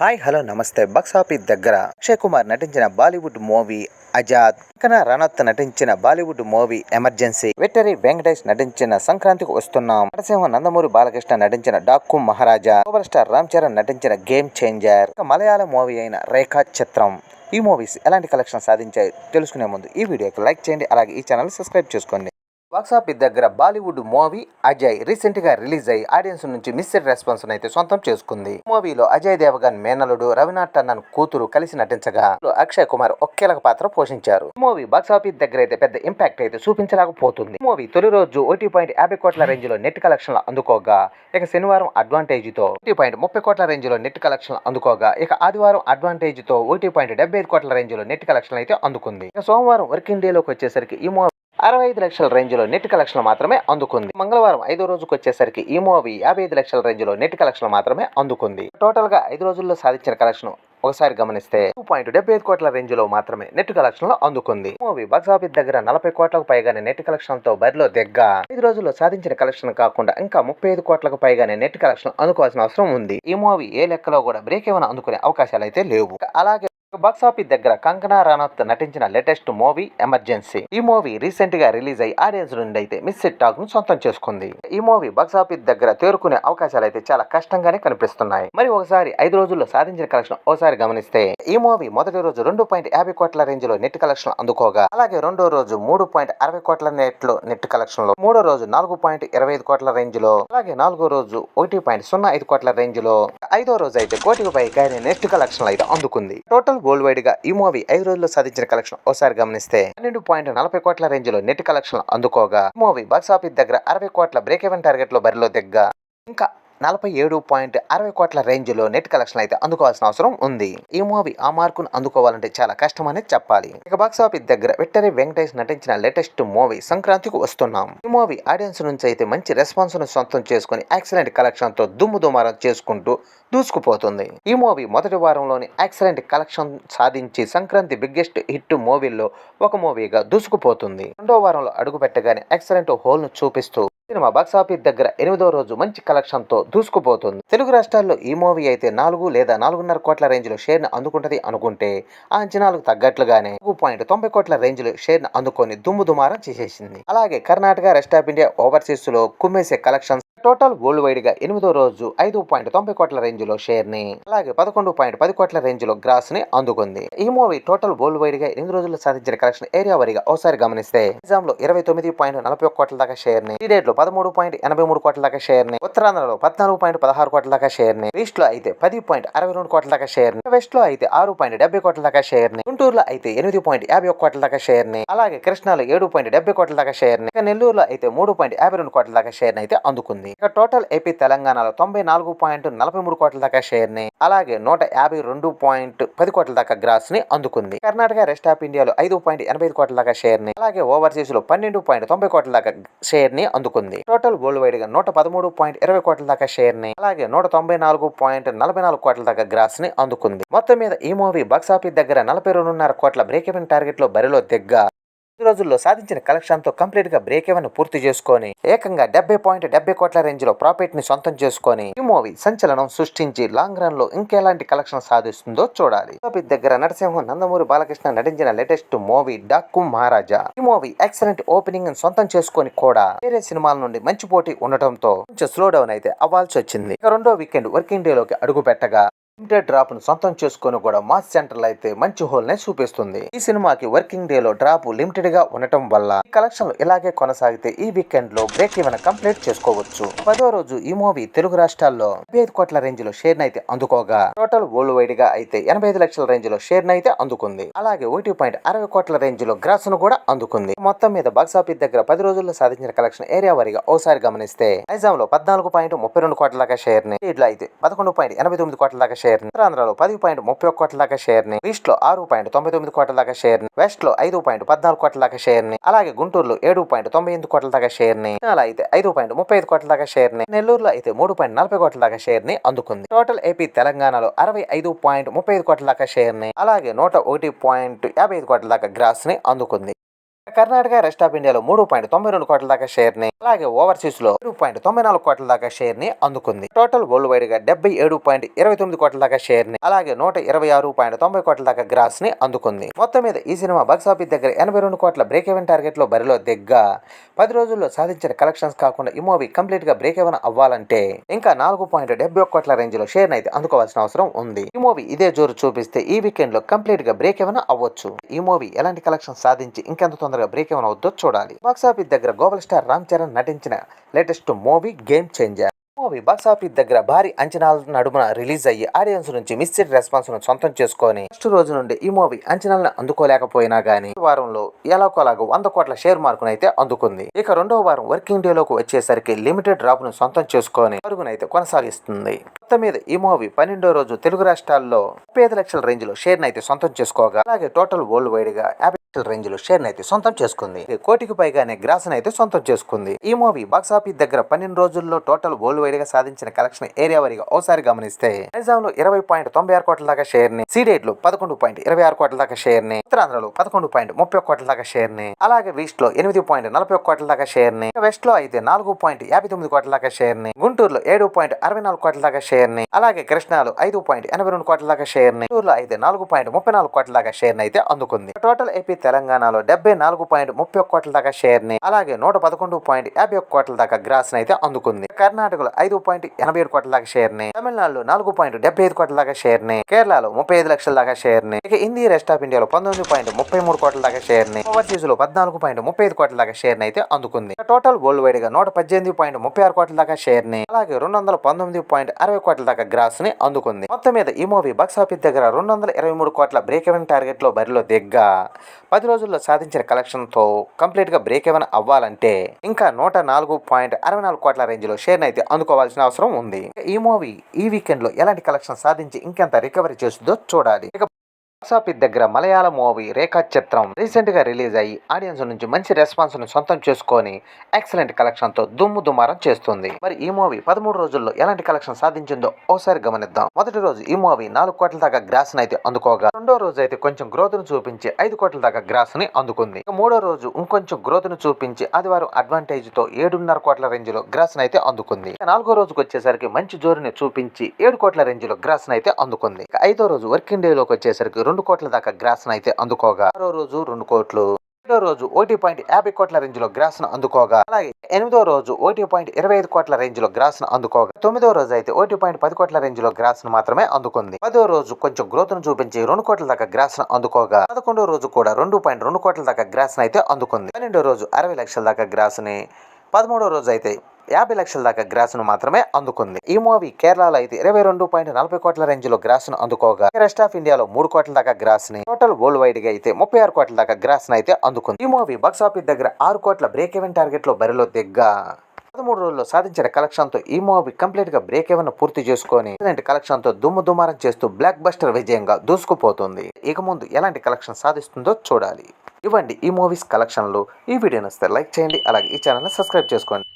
Hi hello namaste. Box office దగ్గర అక్షయ్ కుమార్ నటించిన Bollywood movie Azad Kangana Ranaut నటించిన Bollywood movie Emergency victory Venkatesh నటించిన సంక్రాంతికి వస్తున్నాం. నరసింహ నందమూరి బాలకృష్ణ నటించిన డాక్కు మహారాజా సూపర్ స్టార్ రామ్ చరణ్ నటించిన గేమ్ చేంజర్ మలయాళ మూవీ అయిన రేఖా చిత్రం. ఈ మూవీస్ ఎలాంటి కలెక్షన్ సాధించాయి తెలుసుకునే ముందు ఈ వీడియోకి లైక్ చేయండి అలాగే ఈ ఛానల్ సబ్స్క్రైబ్ చేసుకోండి. బాక్సాఫీస్ దగ్గర బాలీవుడ్ మూవీ అజయ్ రీసెంట్గా రిలీజ్ అయ్యి ఆడియన్స్ నుంచి మిస్డ్ రెస్పాన్స్ అయితే సొంతం చేసుకుంది. మూవీలో అజయ్ దేవగన్ మేనలుడు రవినాథ్ టన్నన్ కూతురు కలిసి నటించగా అక్షయ్ కుమార్ ఒక కీలక పాత్ర పోషించారు. మూవీ బాక్సాఫీస్ దగ్గర అయితే పెద్ద ఇంపాక్ట్ అయితే చూపించలేకపోతుంది. మూవీ తొలి రోజు ఒకటి పాయింట్ యాభై కోట్ల రేంజ్లో నెట్ కలెక్షన్ అందుకోగా ఇక శనివారం అడ్వాంటేజ్తో ఒకటి పాయింట్ ముప్పై కోట్ల రేంజ్లో నెట్ కలెక్షన్ అందుకోగా ఇక ఆదివారం అడ్వాంటేజ్తో ఒకటి పాయింట్ డెబ్బై ఐదు కోట్ల రేంజ్లో నెట్ కలెక్షన్ అయితే అందుకుంది. ఇక సోమవారం వర్కింగ్ డే లోకి వచ్చేసరికి ఈ మూవీ అరవై ఐదు లక్షల రేంజ్లో నెట్ కలెక్షన్ మాత్రమే అందుకుంది. మంగళవారం ఐదో రోజుకు వచ్చేసరికి ఈ మూవీ యాభై ఐదు లక్షల రేంజ్లో నెట్ కలెక్షన్ మాత్రమే అందుకుంది. టోటల్గా ఐదు రోజుల్లో సాధించిన కలెక్షన్ ఒకసారి గమనిస్తే టూ పాయింట్ డెబ్బై ఐదు కోట్ల రేంజ్లో మాత్రమే నెట్ కలెక్షన్లో అందుకుంది మూవీ బాక్స్ ఆఫీస్ దగ్గర నలభై కోట్లకు పైగానే నెట్ కలెక్షన్తో బరిలో దిగ్గా ఐదు రోజుల్లో సాధించిన కలెక్షన్ కాకుండా ఇంకా ముప్పై ఐదు కోట్లకు పైగానే నెట్ కలెక్షన్ అందుకోవాల్సిన అవసరం ఉంది. ఈ మూవీ ఏ లెక్కలో కూడా బ్రేక్ ఏమైనా అందుకునే అవకాశాలు అయితే లేవు. అలాగే బాక్స్ ఆఫీస్ దగ్గర కంగనా రనౌత్ నటించిన లేటెస్ట్ మూవీ ఎమర్జెన్సీ. ఈ మూవీ రీసెంట్గా రిలీజ్ అయ్యి ఆడియన్స్ నుండి అయితే మిస్ టాక్ను సొంతం చేసుకుంది. ఈ మూవీ బాక్స్ ఆఫీస్ దగ్గర తేరుకునే అవకాశాలు అయితే చాలా కష్టంగానే కనిపిస్తున్నాయి. మరి ఒకసారి ఐదు రోజుల్లో సాధించిన కలెక్షన్ ఒకసారి గమనిస్తే ఈ మూవీ మొదటి రోజు రెండు పాయింట్ యాభై కోట్ల రేంజ్లో నెట్ కలెక్షన్ అందుకోగా అలాగే రెండో రోజు మూడు పాయింట్ అరవై కోట్ల నెట్లో నెట్ కలెక్షన్లో మూడో రోజు నాలుగు పాయింట్ ఇరవై ఐదు కోట్ల రేంజ్లో అలాగే నాలుగో రోజు ఒకటి పాయింట్ సున్నా ఐదు కోట్ల రేంజ్లో ఐదో రోజు అయితే కోటికి పైగా నెట్ కలెక్షన్ అయితే అందుకుంది. టోటల్ వరల్డ్ వైడ్గా ఈ మూవీ ఐదు రోజుల్లో సాధించిన కలెక్షన్ ఒకసారి గమనిస్తే పన్నెండు పాయింట్ నలభై కోట్ల రేంజ్లో నెట్ కలెక్షన్ అందుకోగా మూవీ బాక్సాఫీస్ దగ్గర అరవై కోట్ల బ్రేక్ ఎవెన్ టార్గెట్లో బరిలో దిగ్గా. ఇంకా నలభై ఏడు పాయింట్ అరవై కోట్ల రేంజ్లో నెట్ కలెక్షన్ అయితే అందుకోవాల్సిన అవసరం ఉంది. ఈ మూవీ ఆ మార్కును అందుకోవాలంటే చాలా కష్టం అనేది చెప్పాలి. ఇక బాక్స్ ఆఫీస్ దగ్గర విక్టరీ వెంకటేష్ నటించిన లేటెస్ట్ మూవీ సంక్రాంతికి వస్తున్నాం. ఈ మూవీ ఆడియన్స్ నుంచి అయితే మంచి రెస్పాన్స్ను సొంతం చేసుకుని ఎక్సలెంట్ కలెక్షన్తో దుమ్ము దుమారం చేసుకుంటూ దూసుకుపోతుంది. ఈ మూవీ మొదటి వారంలోని ఎక్సలెంట్ కలెక్షన్ సాధించి సంక్రాంతి బిగ్గెస్ట్ హిట్ మూవీల్లో ఒక మూవీగా దూసుకుపోతుంది. రెండో వారంలో అడుగు పెట్టగానే ఎక్సలెంట్ హోల్ను చూపిస్తూ సినిమా బాక్స్ ఆఫీస్ దగ్గర ఎనిమిదో రోజు మంచి కలెక్షన్తో దూసుకుపోతుంది. తెలుగు రాష్ట్రాల్లో ఈ మూవీ అయితే నాలుగు లేదా నాలుగున్నర కోట్ల రేంజ్లో షేర్ అందుకుంటది అనుకుంటే ఆ అంచనాలకు తగ్గట్లుగానే నాలుగు పాయింట్ తొంభై కోట్ల రేంజ్లో షేర్ అందుకొని దుమ్ము దుమారం చేసేసింది. అలాగే కర్ణాటక రెస్ట్ ఆఫ్ ఇండియా ఓవర్సీస్లో కుమ్మేసే కలెక్షన్స్ టోటల్ వరల్డ్ వైడ్గా ఎనిమిదో రోజు ఐదు పాయింట్ తొంభై కోట్ల రేంజ్లో షేర్ని అలాగే పదకొండు పాయింట్ పది కోట్ల రేంజ్లో గ్రాస్ని అందుకుంది. ఈ మూవీ టోటల్ వరల్డ్ వైడ్గా ఎనిమిది రోజుల్లో సాధించిన కలెక్షన్ ఏరియా వారిగా ఒకసారి గమనిస్తే నిజాం లో ఇరవై తొమ్మిది పాయింట్ నలభై ఒక కోట్ల దాకా షేర్ని డేట్లో పదమూడు పాయింట్ ఎనభై మూడు కోట్ల దాకా షేర్ని ఉత్తరాంధ్రలో పద్నాలుగు పాయింట్ పదహారు కోట్ల దాకా షేర్ని ఈస్ట్లో అయితే పది పాయింట్ అరవై రెండు కోట్ల దాకా షేర్ని వెస్ట్లో అయితే ఆరు పాయింట్ డెబ్బై కోట్ల దాకా షేర్ని గుంటూరులో అయితే ఎనిమిది పాయింట్ యాభై ఒక కోట్ల దాకా షేర్ని అలాగే కృష్ణాలో ఏడు పాయింట్ డెబ్బై కోట్ల దాకా షేర్ని నెల్లూరులో అయితే మూడు పాయింట్ యాభై రెండు కోట్ల దాకా షేర్ని అయితే అందుకుంది. ఇక టోటల్ ఏపీ తెలంగాణలో తొంభై నాలుగు పాయింట్ నలభై మూడు కోట్ల దాకా షేర్ని అలాగే నూట యాభై రెండు పాయింట్ పది కోట్ల దాకా గ్రాస్ని అందుకుంది. కర్ణాటక రెస్ట్ ఆఫ్ ఇండియాలో ఐదు పాయింట్ ఎనభై ఐదు కోట్ల దాకా షేర్ని అలాగే ఓవర్సీస్లో పన్నెండు పాయింట్ తొంభై కోట్ల దాకా షేర్ని అందుకుంది. టోటల్ వరల్డ్ వైడ్గా నూట పదమూడు పాయింట్ ఇరవై కోట్ల దాకా షేర్ని అలాగే నూట తొంభై నాలుగు పాయింట్ నలభై నాలుగు కోట్ల దాకా గ్రాస్ని అందుకుంది. మొత్తం మీద ఈ మూవీ బాక్సాఫీస్ దగ్గర నలభై రెండున్నర కోట్ల బ్రేక్ ఎవెన్ టార్గెట్లో బరిలో దిగ్గా. రోజుల్లో సాధించిన కలెక్షన్తో కంప్లీట్గా బ్రేక్ ఎవెన్ పూర్తి చేసుకొని ఏకంగా డెబ్బై పాయింట్ డెబ్బై కోట్ల రేంజ్లో ప్రాఫిట్ని సొంతం చేసుకొని ఈ మూవీ సంచలనం సృష్టించి లాంగ్ రన్లో ఇంకెలాంటి కలెక్షన్ సాధిస్తుందో చూడాలి. టాపిక్ దగ్గర నరసింహం నందమూరి బాలకృష్ణ నటించిన లేటెస్ట్ మూవీ డాక్కు మహారాజా. ఈ మూవీ ఎక్సలెంట్ ఓపెనింగ్ సొంతం చేసుకొని కూడా వేరే సినిమాల నుండి మంచి పోటీ ఉండటంతో కొంచెం స్లో డౌన్ అయితే అవ్వాల్సి వచ్చింది ఇక రెండో వీకెండ్ వర్కింగ్ డే లోకి అడుగు పెట్టగా లిమిటెడ్ డ్రాప్ను సొంతం చేసుకొని కూడా మాస్ సెంటర్ అయితే మంచి హోల్ నే చూపిస్తుంది. ఈ సినిమాకి వర్కింగ్ డే లో డ్రాప్ లిమిటెడ్గా ఉండటం వల్ల ఈ కలెక్షన్ ఇలాగే కొనసాగితే ఈ వీకెండ్లో బ్రేక్ ఈవెన్ కంప్లీట్ చేసుకోవచ్చు. పదో రోజు ఈ మూవీ తెలుగు రాష్ట్రాల్లో డెబ్బై ఐదు కోట్ల రేంజ్లో షేర్ అయితే అందుకోగా. టోటల్ వరల్డ్ వైడ్గా అయితే ఎనభై ఐదు లక్షల రేంజ్లో షేర్ అయితే అందుకుంది. అలాగే ఒకటి పాయింట్ అరవై కోట్ల రేంజ్లో గ్రాస్ను కూడా అందుకుంది. మొత్తం మీద బాక్స్ ఆఫీస్ దగ్గర పది రోజుల్లో సాధించిన కలెక్షన్ ఏరియా వారిగా ఓసారి గమనిస్తే నైజాం లో పద్నాలుగు పాయింట్ ముప్పై రెండు కోట్ల దాకా షేర్ని అయితే పదకొండు పాయింట్ ఎనభై తొమ్మిది కోట్ల దాకా షేర్ ని ఉత్తరాంధ్రలో పది పాయింట్ ముప్పై ఒక్క కోట్ల దాకా షేర్ని ఈస్ట్లో ఆరు పాయింట్ తొంభై తొమ్మిది కోట్ల దాకా షేర్ని వెస్ట్లో ఐదు పాయింట్ పద్నాలుగు కోట్ల దాకా షేర్ని అలాగే గుంటూరులో ఏడు పాయింట్ తొంభై ఎనిమిది కోట్ల దాకా షేర్ని అలా అయితే ఐదు పాయింట్ ముప్పై ఐదు కోట్ల దాకా షేర్ని నెల్లూరులో అయితే మూడు పాయింట్ నలభై కోట్ల దాకా షేర్ని అందుకుంది. టోటల్ ఏపీ తెలంగాణలో అరవై ఐదు పాయింట్ ముప్పై ఐదు కోట్ల దాకా షేర్ని అలాగే నూట ఒకటి పాయింట్ యాభై ఐదు కోట్ల దాకా గ్రాస్ని అందుకుంది. కర్ణాటక రెస్ట్ ఆఫ్ ఇండియాలో మూడు పాయింట్ తొంభై రెండు కోట్ల దాకా షేర్ని అలాగే ఓవర్సీస్లో ఏడు పాయింట్ తొంభై నాలుగు కోట్ల దాకా షేర్ని అందుకుంది. టోటల్ వరల్డ్ వైడ్గా డెబ్బై ఏడు పాయింట్ ఇరవై తొమ్మిది కోట్ల దాకా షేర్ని అలాగే నూట ఇరవై ఆరు పాయింట్ తొంభై కోట్ల దాకా గ్రాస్ని అందుకుంది. మొత్తం మీద ఈ సినిమా బాక్స్ ఆఫీస్ దగ్గర ఎనభై రెండు కోట్ల బ్రేక్ ఎవెన్ టార్గెట్లో బరిలో దిగ్గా పది రోజుల్లో సాధించిన కలెక్షన్స్ కాకుండా ఈ మూవీ కంప్లీట్గా బ్రేక్ ఎవెన్ అవ్వాలంటే ఇంకా నాలుగు పాయింట్ డెబ్బై ఒక్క కోట్ల రేంజ్లో షేర్ అయితే అందుకోవాల్సిన అవసరం ఉంది. ఈ మూవీ ఇదే జోరు చూపిస్తే ఈ వీకెండ్లో కంప్లీట్గా బ్రేక్ ఎవెన్ అవ్వచ్చు. ఈ మూవీ ఎలాంటి కలెక్షన్ సాధించి ఇంకెంత తొందరగా బ్రేక్ ఏమైనా వద్దో చూడాలి బాక్సాఫీస్ దగ్గర గ్లోబల్ స్టార్ రామ్ చరణ్ నటించిన latest movie game changer movie box office దగ్గర భారీ అంచనాల నడుమున రిలీజ్ అయ్యి ఆడియన్స్ నుంచి మిస్డ్ రెస్పాన్స్ను సొంతం చేసుకొని ఫస్ట్ రోజు నుండి ఈ మూవీ అంచనాలను అందుకోలేకపోయినా గానీ వారంలో ఎలాగోలాగా వంద కోట్ల షేర్ మార్కును అయితే అందుకుంది. ఇక రెండవ వారం వర్కింగ్ డే లోకి వచ్చేసరికి లిమిటెడ్ డ్రాప్ను సొంతం చేసుకొని పరుగునైతే కొనసాగిస్తుంది. మొత్తం మీద ఈ మూవీ పన్నెండో రోజు తెలుగు రాష్ట్రాల్లో ముప్పై ఐదు లక్షల రేంజ్లో షేర్ అయితే సొంతం చేసుకోగా అలాగే టోటల్ వరల్డ్ వైడ్గా యాభై లక్షల రేంజ్లో షేర్ అయితే సొంతం చేసుకుంది. కోటికి పైగానే గ్రాస్ అయితే సొంతం చేసుకుంది. ఈ మూవీ బాక్స్ ఆఫీస్ దగ్గర పన్నెండు రోజుల్లో టోటల్ వరల్డ్ వైడ్గా సాధించిన కలెక్షన్ ఏరియా వారిగా ఓసారి గమనిస్తే నైజాం లో ఇరవై పాయింట్ తొంభై ఆరు కోట్ల దాకా షేర్ని సీడేట్లో పదకొండు పాయింట్ ఇరవై ఆరు కోట్ల దాకా షేర్ని ఉత్తరాంధ్రలో పదకొండు పాయింట్ ముప్పై ఒక్క కోట్ల దాకా షేర్ని అలాగే ఈస్ట్లో ఎనిమిది పాయింట్ నలభై ఒక్క కోట్ల దాకా షేర్ని వెస్ట్లో అయితే నాలుగు పాయింట్ యాభై తొమ్మిది కోట్ల దాకా షేర్ని గుంటూరులో ఏడు పాయింట్ అరవై నాలుగు కోట్ల దాకా షేర్ షేర్ని. అలాగే కృష్ణాలు ఐదు పాయింట్ ఎనభై రెండు కోట్ల దాకా షేర్ని. అయితే నాలుగు పాయింట్ ముప్పై నాలుగు కోట్ల దాకా షేర్ని అయితే అందుకుంది. టోటల్ ఏపీ తెలంగాణలో డెబ్బై నాలుగు పాయింట్ ముప్పై ఒక్క కోట్ల దాకా షేర్ని అలాగే నూట పదకొండు పాయింట్ యాభై ఒక్క కోట్ల దాకా గ్రాస్ అయితే అందుకుంది. కర్ణాటకలో ఐదు పాయింట్ ఎనభై ఏడు కోట్ల దాకా షేర్ని తమిళనాడులో నాలుగు పాయింట్ డెబ్బై ఐదు కోట్ల దాకా షేర్ని కేరళలో ముప్పై ఐదు లక్షల దాకా షేర్ని ఇక హిందీ రెస్ట్ ఆఫ్ ఇండియాలో పంతొమ్మిది పాయింట్ ముప్పై మూడు కోట్ల దాకా షేర్ని ఓవర్సీస్లో పద్నాలుగు పాయింట్ ముప్పై ఐదు కోట్ల దాకా షేర్ని అయితే అందుకుంది. టోటల్ వరల్డ్ వైడ్గా నూట పద్దెనిమిది పాయింట్ ముప్పై ఆరు కోట్ల దాకా షేర్ని అలాగే రెండు వందల పంతొమ్మిది పాయింట్ అరవై కోట్ల దాకా గ్రాస్ని అందుకుంది. మొత్తం మీద ఈ మూవీ బాక్సాఫీస్ దగ్గర రెండు వందల ఇరవై మూడు కోట్ల బ్రేక్ ఎవెన్ టార్గెట్లో బరిలో దిగ్గా పది రోజుల్లో సాధించిన కలెక్షన్తో కంప్లీట్గా బ్రేక్ ఎవెన్ అవ్వాలంటే ఇంకా నూట నాలుగు పాయింట్ అరవై నాలుగు కోట్ల రేంజ్లో షేర్ అయితే అందుకోవాల్సిన అవసరం ఉంది. ఈ మూవీ ఈ వీకెండ్లో ఎలాంటి కలెక్షన్ సాధించి ఇంకెంత రికవరీ చేస్తుందో చూడాలి. ఇక బాక్సాఫీస్ దగ్గర మలయాళ మూవీ రేఖా చిత్రం. రీసెంట్గా రిలీజ్ అయ్యి ఆడియన్స్ నుంచి మంచి రెస్పాన్స్ను సొంతం చేసుకొని ఎక్సలెంట్ కలెక్షన్తో దుమ్ము దుమారం చేస్తుంది. మరి ఈ మూవీ పదమూడు రోజుల్లో ఎలాంటి కలెక్షన్ సాధించిందో ఓసారి గమనిద్దాం. మొదటి రోజు ఈ మూవీ నాలుగు కోట్ల దాకా గ్రాస్ అయితే అందుకోగా రెండో రోజు అయితే కొంచెం గ్రోత్ను చూపించి ఐదు కోట్ల దాకా గ్రాస్ని అందుకుంది. ఇక మూడో రోజు ఇంకొంచెం గ్రోత్ను చూపించి ఆదివారం అడ్వాంటేజ్తో ఏడున్నర కోట్ల రేంజ్లో గ్రాస్ అయితే అందుకుంది. నాలుగో రోజుకి వచ్చేసరికి మంచి జోరుని చూపించి ఏడు కోట్ల రేంజ్లో గ్రాస్ అయితే అందుకుంది. ఐదో రోజు వర్కింగ్ డే లోకి వచ్చేసరికి రెండు కోట్ల దాకా గ్రాస్ అయితే అందుకోగా. మరో రోజు రెండు కోట్లు. ఏడో రోజు ఒకటి పాయింట్ యాభై కోట్ల రేంజ్లో గ్రాస్ను అందుకోగా. అలాగే ఎనిమిదో రోజు ఒకటి పాయింట్ ఇరవై ఐదు కోట్ల రేంజ్లో గ్రాస్ను అందుకోగా. తొమ్మిదో రోజు అయితే ఒకటి పాయింట్ పది కోట్ల రేంజ్లో గ్రాస్ను మాత్రమే అందుకుంది. పదో రోజు కొంచెం గ్రోత్ను చూపించి రెండు కోట్ల దాకా గ్రాస్ను అందుకోగా. పదకొండో రోజు కూడా రెండు పాయింట్ రెండు కోట్ల దాకా గ్రాస్ను అయితే అందుకుంది. పన్నెండో రోజు అరవై లక్షల దాకా గ్రాస్ని పదమూడో రోజు అయితే యాభై లక్షల దాకా గ్రాస్ను మాత్రమే అందుకుంది. ఈ మూవీ కేరళలో అయితే ఇరవై రెండు పాయింట్ నలభై కోట్ల రేంజ్లో గ్రాస్ను అందుకోగా రెస్ట్ ఆఫ్ ఇండియాలో మూడు కోట్ల దాకా గ్రాస్ని టోటల్ వరల్డ్ వైడ్గా అయితే ముప్పై ఆరు కోట్ల దాకా గ్రాస్ని అయితే అందుకుంది. ఈ మూవీ బాక్స్ ఆఫీస్ దగ్గర ఆరు కోట్ల బ్రేక్ ఈవెన్ టార్గెట్లో బరిలో దిగ్గా పదమూడు రోజుల్లో సాధించిన కలెక్షన్తో ఈ మూవీ కంప్లీట్గా బ్రేక్ ఎవెన్ పూర్తి చేసుకొని కలెక్షన్తో దుమ్ము దుమారం చేస్తూ బ్లాక్ బస్టర్ విజయంగా దూసుకుపోతుంది. ఇక ముందు ఎలాంటి కలెక్షన్ సాధిస్తుందో చూడాలి. ఇవ్వండి ఈ మూవీస్ కలెక్షన్లు ఈ వీడియో నచ్చితే లైక్ చేయండి అలాగే ఈ ఛానల్ని సబ్స్క్రైబ్ చేసుకోండి.